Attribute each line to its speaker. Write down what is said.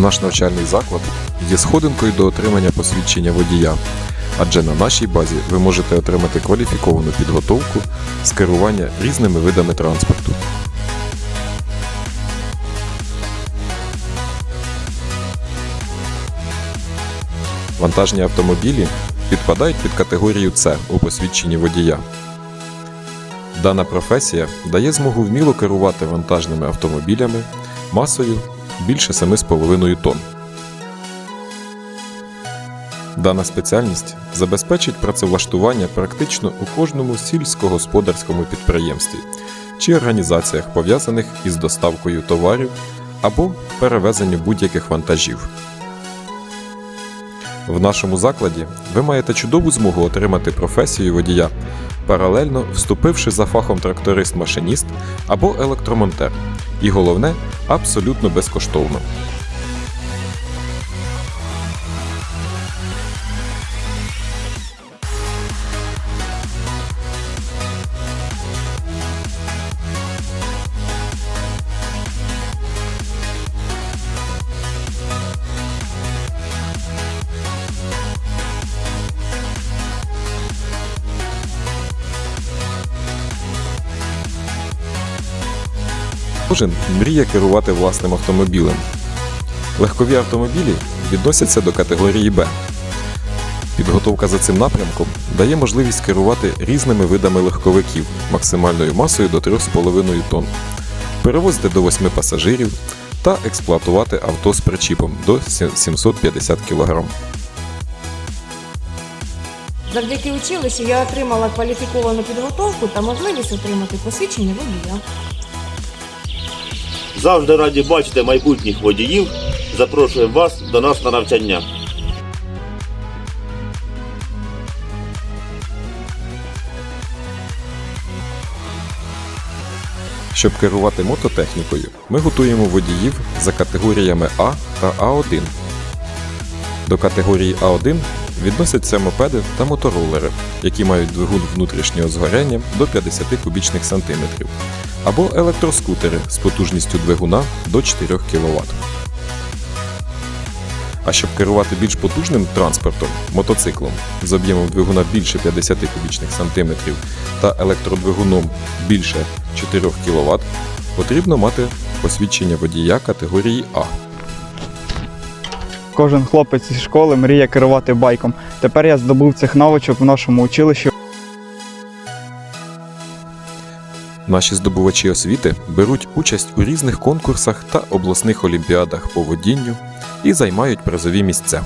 Speaker 1: Наш навчальний заклад є сходинкою до отримання посвідчення водія, адже на нашій базі ви можете отримати кваліфіковану підготовку з керування різними видами транспорту. Вантажні автомобілі підпадають під категорію С у посвідченні водія. Дана професія дає змогу вміло керувати вантажними автомобілями масою більше 7,5 тонн. Дана спеціальність забезпечить працевлаштування практично у кожному сільськогосподарському підприємстві чи організаціях, пов'язаних із доставкою товарів або перевезенням будь-яких вантажів. В нашому закладі ви маєте чудову змогу отримати професію водія, паралельно вступивши за фахом тракторист-машиніст або електромонтер. І головне, абсолютно безкоштовно. Кожен мріє керувати власним автомобілем. Легкові автомобілі відносяться до категорії Б. Підготовка за цим напрямком дає можливість керувати різними видами легковиків максимальною масою до 3,5 тонн, перевозити до 8 пасажирів та експлуатувати авто з причіпом до 750 кг.
Speaker 2: Завдяки училищу я отримала кваліфіковану підготовку та можливість отримати посвідчення водія.
Speaker 3: Завжди раді бачити майбутніх водіїв. Запрошуємо вас до нас на навчання.
Speaker 1: Щоб керувати мототехнікою, ми готуємо водіїв за категоріями А та А1. До категорії А1 відносяться мопеди та моторолери, які мають двигун внутрішнього згоряння до 50 кубічних сантиметрів, або електроскутери з потужністю двигуна до 4 кВт. А щоб керувати більш потужним транспортом, мотоциклом з об'ємом двигуна більше 50 кубічних сантиметрів та електродвигуном більше 4 кВт, потрібно мати посвідчення водія категорії А.
Speaker 4: Кожен хлопець із школи мріє керувати байком. Тепер я здобув цих навичок в нашому училищі.
Speaker 1: Наші здобувачі освіти беруть участь у різних конкурсах та обласних олімпіадах по водінню і займають призові місця.